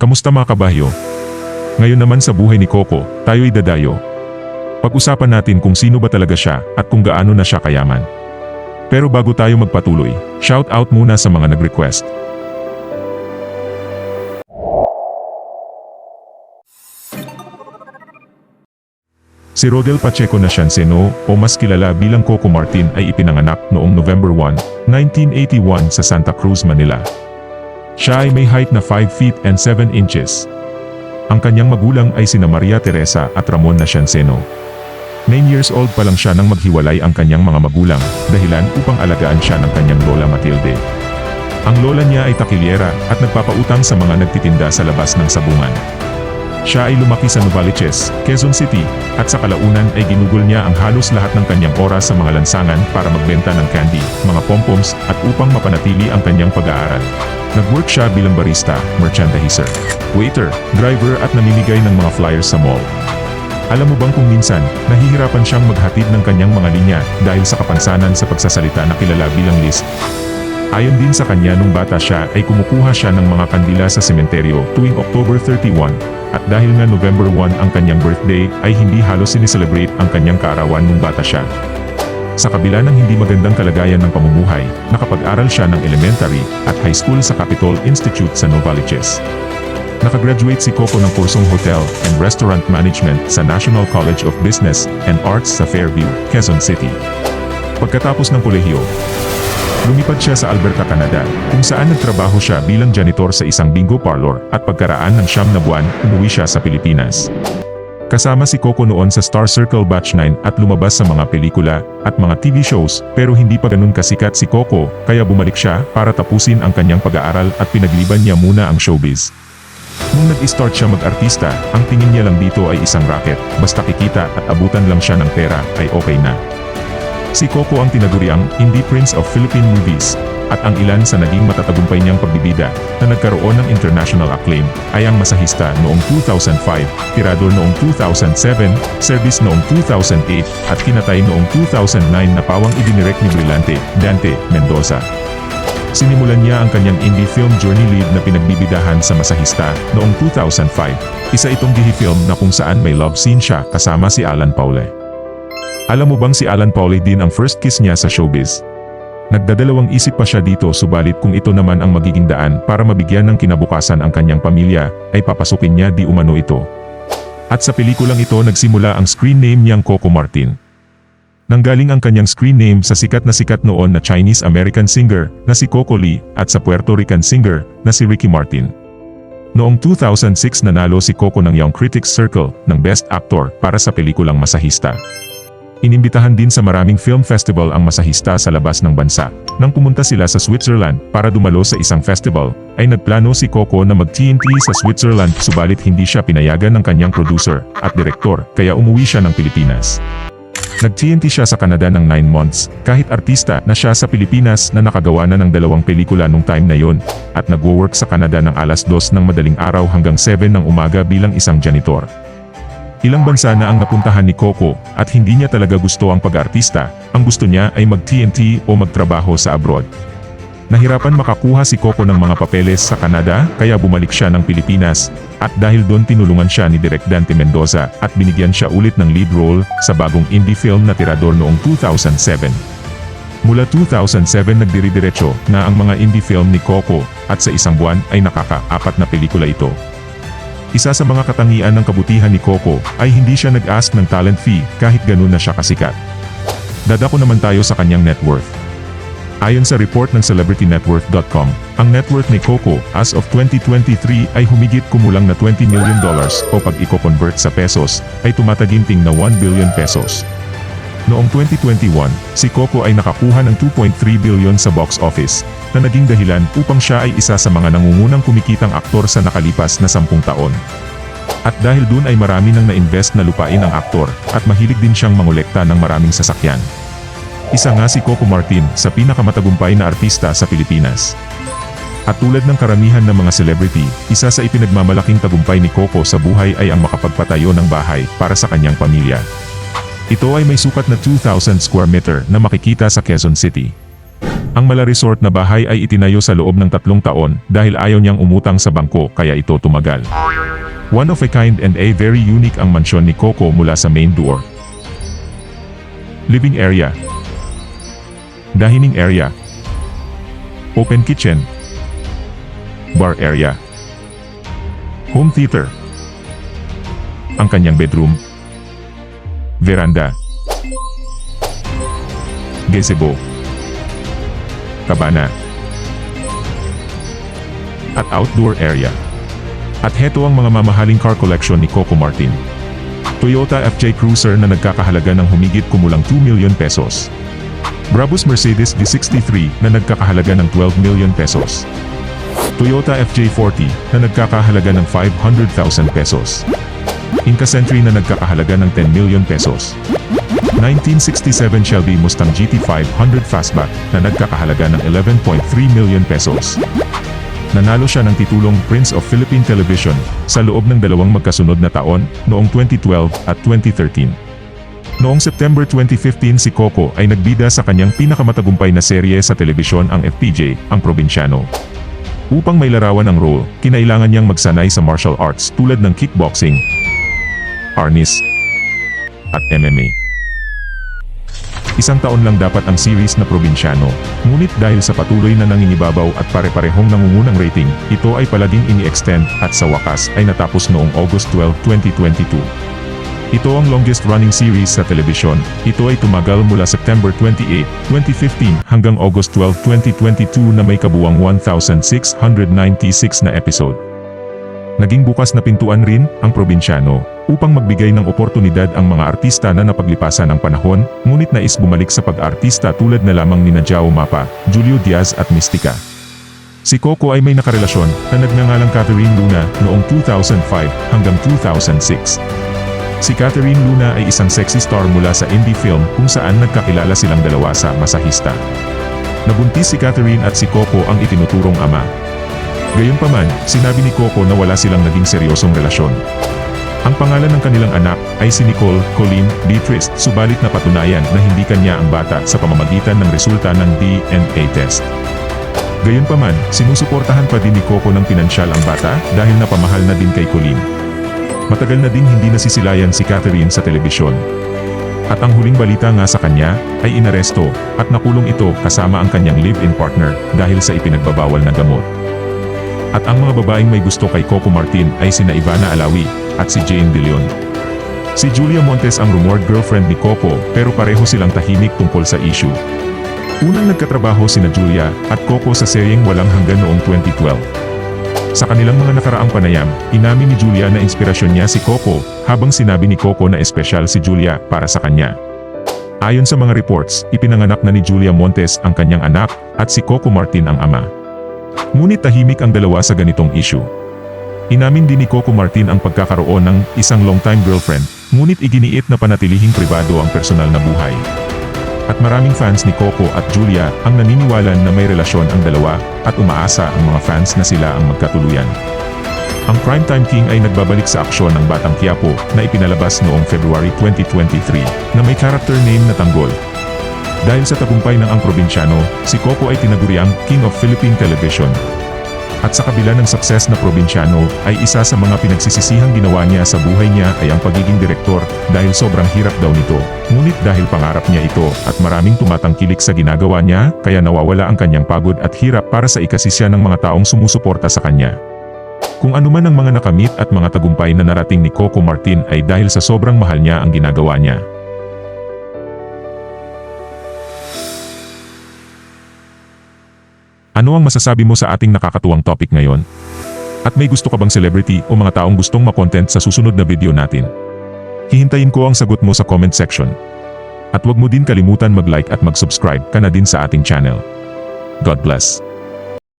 Kamusta mga kabayo? Ngayon naman sa buhay ni Coco, tayo'y dadayo. Pag-usapan natin kung sino ba talaga siya at kung gaano na siya kayaman. Pero bago tayo magpatuloy, shout out muna sa mga nag-request. Si Rodel Pacheco Nacianceno o mas kilala bilang Coco Martin ay ipinanganak noong November 1, 1981 sa Santa Cruz, Manila. Siya ay may height na 5 feet and 7 inches. Ang kanyang magulang ay sina Maria Teresa at Ramon Nacianceno. 9 years old pa lang siya nang maghiwalay ang kanyang mga magulang, dahilan upang alagaan siya ng kanyang lola Matilde. Ang lola niya ay takilyera at nagpapautang sa mga nagtitinda sa labas ng sabungan. Siya ay lumaki sa Novaliches, Quezon City, at sa kalaunan ay ginugol niya ang halos lahat ng kanyang oras sa mga lansangan para magbenta ng candy, mga pompoms, at upang mapanatili ang kanyang pag-aaral. Nag-work siya bilang barista, merchandiser, waiter, driver at namimigay ng mga flyers sa mall. Alam mo bang kung minsan, nahihirapan siyang maghatid ng kanyang mga linya dahil sa kapansanan sa pagsasalita na kilala bilang Liz. Ayon din sa kanya nung bata siya ay kumukuha siya ng mga kandila sa sementeryo tuwing October 31 at dahil nga November 1 ang kanyang birthday ay hindi halos sineselebrate ang kanyang kaarawan nung bata siya. Sa kabila ng hindi magandang kalagayan ng pamumuhay, nakapag-aral siya ng elementary at high school sa Capitol Institute sa Novaliches. Nakagraduate si Coco ng kursong Hotel and Restaurant Management sa National College of Business and Arts sa Fairview, Quezon City. Pagkatapos ng kolehiyo, lumipad siya sa Alberta, Canada, kung saan nagtrabaho siya bilang janitor sa isang bingo parlor at pagkaraan ng siyam na buwan, umuwi siya sa Pilipinas. Kasama si Coco noon sa Star Circle Batch 9 at lumabas sa mga pelikula at mga TV shows pero hindi pa ganun kasikat si Coco kaya bumalik siya para tapusin ang kanyang pag-aaral at pinagliban niya muna ang showbiz. Nung nag-start siya mag-artista, ang tingin niya lang dito ay isang racket, basta kikita at abutan lang siya ng pera ay okay na. Si Coco ang tinaguriang Indie Prince of Philippine Movies, at ang ilan sa naging matatagumpay niyang pagbibida na nagkaroon ng international acclaim ay ang Masahista noong 2005, Tirador noong 2007, Service noong 2008, at Kinatay noong 2009 na pawang idinirect ni Brillante, Dante, Mendoza. Sinimulan niya ang kanyang indie film journey lead na pinagbibidahan sa Masahista noong 2005. Isa itong gihi film na kung saan may love scene siya kasama si Alan Paule. Alam mo bang si Alan Paule din ang first kiss niya sa showbiz? Nagdadalawang isip pa siya dito subalit kung ito naman ang magiging daan para mabigyan ng kinabukasan ang kanyang pamilya, ay papasukin niya di umano ito. At sa pelikulang ito nagsimula ang screen name niyang Coco Martin. Nanggaling ang kanyang screen name sa sikat na sikat noon na Chinese-American singer na si Coco Lee at sa Puerto Rican singer na si Ricky Martin. Noong 2006 nanalo si Coco ng Young Critics Circle ng Best Actor para sa pelikulang Masahista. Inimbitahan din sa maraming film festival ang masahista sa labas ng bansa. Nang pumunta sila sa Switzerland para dumalo sa isang festival, ay nagplano si Coco na mag-TNT sa Switzerland subalit hindi siya pinayagan ng kanyang producer at direktor kaya umuwi siya ng Pilipinas. Nag-TNT siya sa Canada ng 9 months, kahit artista na siya sa Pilipinas na nakagawa na ng dalawang pelikula nung time na yon, at nagwo-work sa Canada ng alas 2 ng madaling araw hanggang 7 ng umaga bilang isang janitor. Ilang bansa na ang napuntahan ni Coco at hindi niya talaga gusto ang pag-artista, ang gusto niya ay mag-TNT o magtrabaho sa abroad. Nahirapan makakuha si Coco ng mga papeles sa Canada kaya bumalik siya ng Pilipinas at dahil doon tinulungan siya ni Direk Dante Mendoza at binigyan siya ulit ng lead role sa bagong indie film na Tirador noong 2007. Mula 2007 nagdiridiretso na ang mga indie film ni Coco at sa isang buwan ay nakaka-apat na pelikula ito. Isa sa mga katangian ng kabutihan ni Coco ay hindi siya nag-ask ng talent fee kahit ganun na siya kasikat. Dadako naman tayo sa kanyang net worth. Ayon sa report ng CelebrityNetWorth.com, ang net worth ni Coco as of 2023 ay humigit kumulang na 20 million dollars o pag i-convert sa pesos ay tumataginting na 1 billion pesos. Noong 2021, si Coco ay nakakuha ng 2.3 billion sa box office, na naging dahilan upang siya ay isa sa mga nangungunang kumikitang aktor sa nakalipas na 10 taon. At dahil dun ay marami nang na-invest na lupain ang aktor, at mahilig din siyang mangolekta ng maraming sasakyan. Isa nga si Coco Martin sa pinakamatagumpay na artista sa Pilipinas. At tulad ng karamihan ng mga celebrity, isa sa ipinagmamalaking tagumpay ni Coco sa buhay ay ang makapagpatayo ng bahay para sa kanyang pamilya. Ito ay may sukat na 2,000 square meter na makikita sa Quezon City. Ang mala resort na bahay ay itinayo sa loob ng tatlong taon dahil ayaw niyang umutang sa bangko kaya ito tumagal. One of a kind and a very unique ang mansyon ni Coco mula sa main door. Living area. Dining area. Open kitchen. Bar area. Home theater. Ang kanyang bedroom. Veranda. Gazebo. Cabana. At outdoor area. At heto ang mga mamahaling car collection ni Coco Martin. Toyota FJ Cruiser na nagkakahalaga ng humigit kumulang 2 million pesos. Brabus Mercedes D63 na nagkakahalaga ng 12 million pesos. Toyota FJ40 na nagkakahalaga ng 500,000 pesos. Inca Sentry na nagkakahalaga ng 10 million pesos. 1967 Shelby Mustang GT 500 Fastback na nagkakahalaga ng 11.3 million pesos. Nanalo siya ng titulong Prince of Philippine Television sa loob ng dalawang magkasunod na taon noong 2012 at 2013. Noong September 2015 si Coco ay nagbida sa kanyang pinakamatagumpay na serye sa telebisyon ang FPJ, ang Probinsyano. Upang may larawan ang role, kinailangan niyang magsanay sa martial arts tulad ng kickboxing, arnis, at MMA. Isang taon lang dapat ang series na Probinsyano, ngunit dahil sa patuloy na nangingibabaw at pare-parehong nangungunang rating, ito ay palaging ini-extend at sa wakas ay natapos noong August 12, 2022. Ito ang longest running series sa telebisyon. Ito ay tumagal mula September 28, 2015 hanggang August 12, 2022 na may kabuwang 1,696 na episode. Naging bukas na pintuan rin ang probinsyano upang magbigay ng oportunidad ang mga artista na napaglipasan ng panahon, ngunit nais bumalik sa pag-artista tulad na lamang ni Jao Mapa, Julio Diaz at Mystica. Si Coco ay may nakarelasyon na nagngangalang Catherine Luna noong 2005 hanggang 2006. Si Catherine Luna ay isang sexy star mula sa indie film kung saan nagkakilala silang dalawa sa Masahista. Nabuntis si Catherine at si Coco ang itinuturong ama. Gayunpaman, sinabi ni Coco na wala silang naging seryosong relasyon. Ang pangalan ng kanilang anak ay si Nicole Colleen Beatrice, subalit napatunayan na hindi kanya ang bata sa pamamagitan ng resulta ng DNA test. Gayunpaman, sinusuportahan pa din ni Coco ng pinansyal ang bata dahil napamahal na din kay Colleen. Matagal na din hindi nasisilayan si Catherine sa telebisyon. At ang huling balita nga sa kanya ay inaresto at nakulong ito kasama ang kanyang live-in partner dahil sa ipinagbabawal na gamot. At ang mga babaeng may gusto kay Coco Martin ay sina Ivana Alawi at si Jane De. Si Julia Montes ang rumored girlfriend ni Coco pero pareho silang tahimik tungkol sa issue. Unang nagkatrabaho sina Julia at Coco sa seryeng Walang Hanggan noong 2012. Sa kanilang mga nakaraang panayam, inamin ni Julia na inspirasyon niya si Coco, habang sinabi ni Coco na espesyal si Julia para sa kanya. Ayon sa mga reports, ipinanganak na ni Julia Montes ang kanyang anak, at si Coco Martin ang ama. Ngunit tahimik ang dalawa sa ganitong issue. Inamin din ni Coco Martin ang pagkakaroon ng isang long-time girlfriend, ngunit iginiit na panatilihing pribado ang personal na buhay. At maraming fans ni Coco at Julia ang naniniwala na may relasyon ang dalawa at umaasa ang mga fans na sila ang magkatuluyan. Ang Primetime King ay nagbabalik sa aksyon ng Batang Quiapo na ipinalabas noong February 2023 na may character name na Tanggol. Dahil sa tagumpay ng Ang Probinsyano, si Coco ay tinaguriang King of Philippine Television. At sa kabila ng sukses na probinsyano, ay isa sa mga pinagsisisihang ginawa niya sa buhay niya ay ang pagiging direktor dahil sobrang hirap daw nito. Ngunit dahil pangarap niya ito at maraming tumatangkilik sa ginagawa niya, kaya nawawala ang kanyang pagod at hirap para sa ikasisya ng mga taong sumusuporta sa kanya. Kung anuman ang mga nakamit at mga tagumpay na narating ni Coco Martin ay dahil sa sobrang mahal niya ang ginagawa niya. Ano ang masasabi mo sa ating nakakatuwang topic ngayon? At may gusto ka bang celebrity o mga taong gustong makontent sa susunod na video natin? Hihintayin ko ang sagot mo sa comment section. At huwag mo din kalimutan mag-like at mag-subscribe ka na din sa ating channel. God bless.